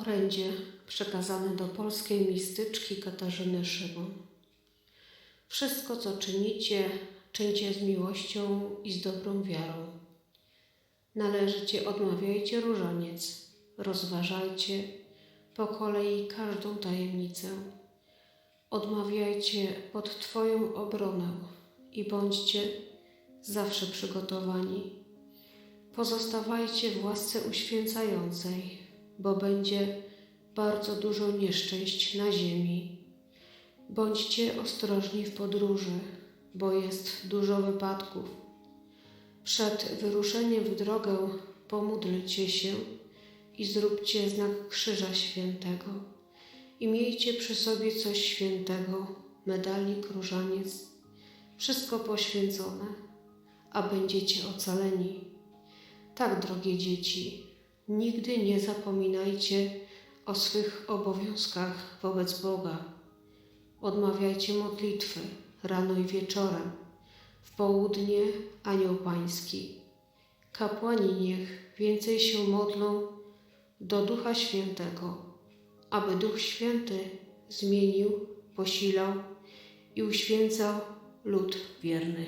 Orędzie przekazane do polskiej mistyczki Katarzyny Szymon. Wszystko, co czynicie, czyńcie z miłością i z dobrą wiarą. Należycie odmawiajcie różaniec, rozważajcie po kolei każdą tajemnicę. Odmawiajcie pod Twoją obronę i bądźcie zawsze przygotowani. Pozostawajcie w łasce uświęcającej, bo będzie bardzo dużo nieszczęść na ziemi. Bądźcie ostrożni w podróży, bo jest dużo wypadków. Przed wyruszeniem w drogę pomódlcie się i zróbcie znak Krzyża Świętego. I miejcie przy sobie coś świętego, medalik, różaniec, wszystko poświęcone, a będziecie ocaleni. Tak, drogie dzieci, nigdy nie zapominajcie o swych obowiązkach wobec Boga. Odmawiajcie modlitwy rano i wieczorem, w południe anioł pański. Kapłani niech więcej się modlą do Ducha Świętego, aby Duch Święty zmienił, posilał i uświęcał lud wierny.